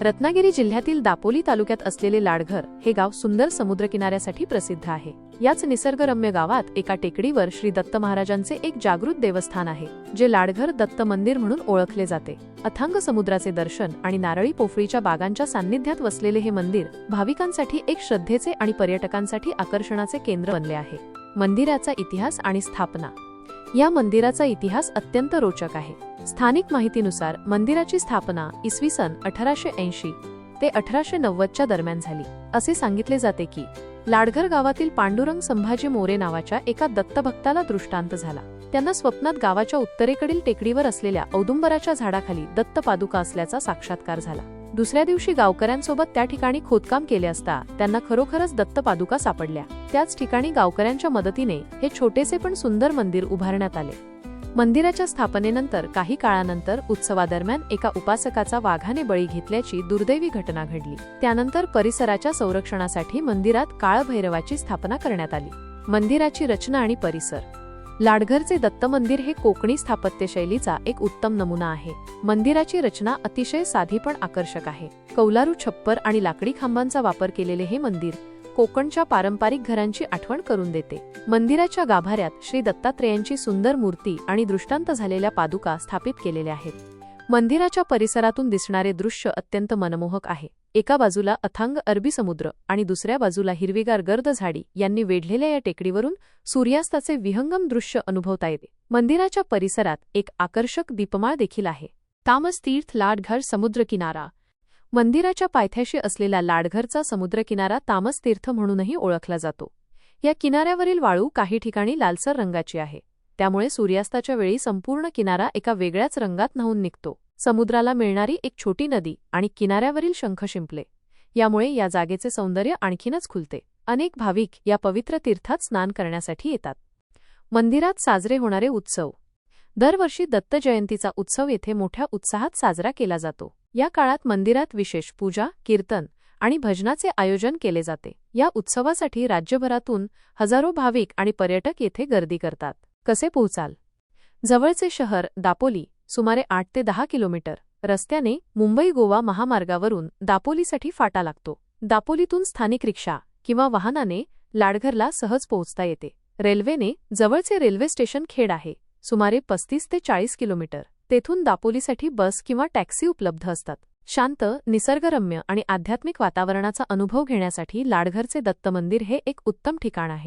रत्नागिरी जिल्ह्यातील दापोली तालुक्यात असलेले लाडघर हे गाव सुंदर समुद्रकिनाऱ्यासाठी प्रसिद्ध आहे. याच निसर्गरम्य गावात एका टेकडीवर श्री दत्त महाराजांचे एक जागृत देवस्थान आहे जे लाडघर दत्त मंदिर म्हणून ओळखले जाते. अथांग समुद्राचे दर्शन आणि नारळी पोफळीच्या बागांच्या सान्निध्यात वसलेले हे मंदिर भाविकांसाठी एक श्रद्धेचे आणि पर्यटकांसाठी आकर्षणाचे केंद्र बनले आहे. मंदिराचा इतिहास आणि स्थापना. या मंदिराचा इतिहास अत्यंत रोचक आहे. स्थानिक माहितीनुसार मंदिराची स्थापना इसवी सन अठराशे ऐंशी ते अठराशे नव्वदच्या दरम्यान झाली. असे सांगितले जाते की लाडघर गावातील पांडुरंग संभाजी मोरे नावाच्या एका दत्तभक्ताला दृष्टांत झाला. त्यांना स्वप्नात गावाच्या उत्तरेकडील टेकडीवर असलेल्या औदुंबराच्या झाडाखाली दत्त पादुका असल्याचा साक्षात्कार झाला. दुसऱ्या दिवशी गावकऱ्यांसोबत त्या ठिकाणी खोदकाम केले असता त्यांना खरोखरच दत्त पादुका सापडल्या. त्याच ठिकाणी गावकऱ्यांच्या मदतीने हे छोटेसे पण सुंदर मंदिर उभारण्यात आले. मंदिराच्या स्थापनेनंतर काही काळानंतर उत्सवादरम्यान एका उपासकाचा वाघाने बळी घेतल्याची दुर्दैवी घटना घडली. त्यानंतर परिसराच्या संरक्षणासाठी मंदिरात काळभैरवाची स्थापना करण्यात आली. मंदिराची रचना आणि परिसर. लाडघरचे दत्त मंदिर हे कोकणी स्थापत्यशैलीचा एक उत्तम नमुना आहे. मंदिराची रचना अतिशय साधी पण आकर्षक आहे. कौलारू छप्पर आणि लाकडी खांबांचा वापर केलेले हे मंदिर कोकणच्या पारंपरिक घरांची आठवण करून देते. मंदिराच्या गाभाऱ्यात श्री दत्तात्रेयांची सुंदर मूर्ती आणि दृष्टांत झालेल्या पादुका स्थापित केलेल्या आहेत. मंदिराच्या परिसरातून दिसणारे दृश्य अत्यंत मनमोहक आहे. एका बाजूला अथांग अरबी समुद्र आणि दुसऱ्या बाजूला हिरवीगार गर्द झाडी यांनी वेढलेल्या या टेकडीवरून सूर्यास्ताचे विहंगम दृश्य अनुभवता येते. मंदिराच्या परिसरात एक आकर्षक दीपमाळ देखील आहे. तामस तीर्थ लाडघर समुद्रकिनारा मंदिराच्या पायथ्याशी असलेला लाडघरचा समुद्रकिनारा तामस तीर्थ म्हणूनही ओळखला जातो. या किनाऱ्यावरील वाळू काही ठिकाणी लालसर रंगाची आहे. त्यामुळे सूर्यास्ताच्या वेळी संपूर्ण किनारा एका वेगळ्याच रंगात न्हावून निघतो. समुद्राला मिळणारी एक छोटी नदी आणि किनाऱ्यावरील शंख शिंपले. यामुळे या जागेचे सौंदर्य आणखीनच खुलते. अनेक भाविक या पवित्र तीर्थात स्नान करण्यासाठी येतात. मंदिरात साजरे होणारे उत्सव. दरवर्षी दत्त जयंतीचा उत्सव येथे मोठ्या उत्साहात साजरा केला जातो. या काळात मंदिरात विशेष पूजा कीर्तन आणि भजनाचे आयोजन केले जाते. या उत्सवासाठी राज्यभरातून हजारो भाविक आणि पर्यटक येथे गर्दी करतात. कसे पोहोचाल? जवळचे शहर दापोली सुमारे आठ ते दहा किलोमीटर. रस्त्याने मुंबई गोवा महामार्गावरून दापोलीसाठी फाटा लागतो. दापोलीतून स्थानिक रिक्षा किंवा वाहनाने लाडघरला सहज पोहोचता येते. रेल्वेने जवळचे रेल्वे स्टेशन खेड आहे सुमारे पस्तीस ते चाळीस किलोमीटर. तेथून दापोलीसाठी बस किंवा टॅक्सी उपलब्ध असतात. शांत निसर्गरम्य आणि आध्यात्मिक वातावरणाचा अनुभव घेण्यासाठी लाडघरचे दत्त मंदिर हे एक उत्तम ठिकाण आहे.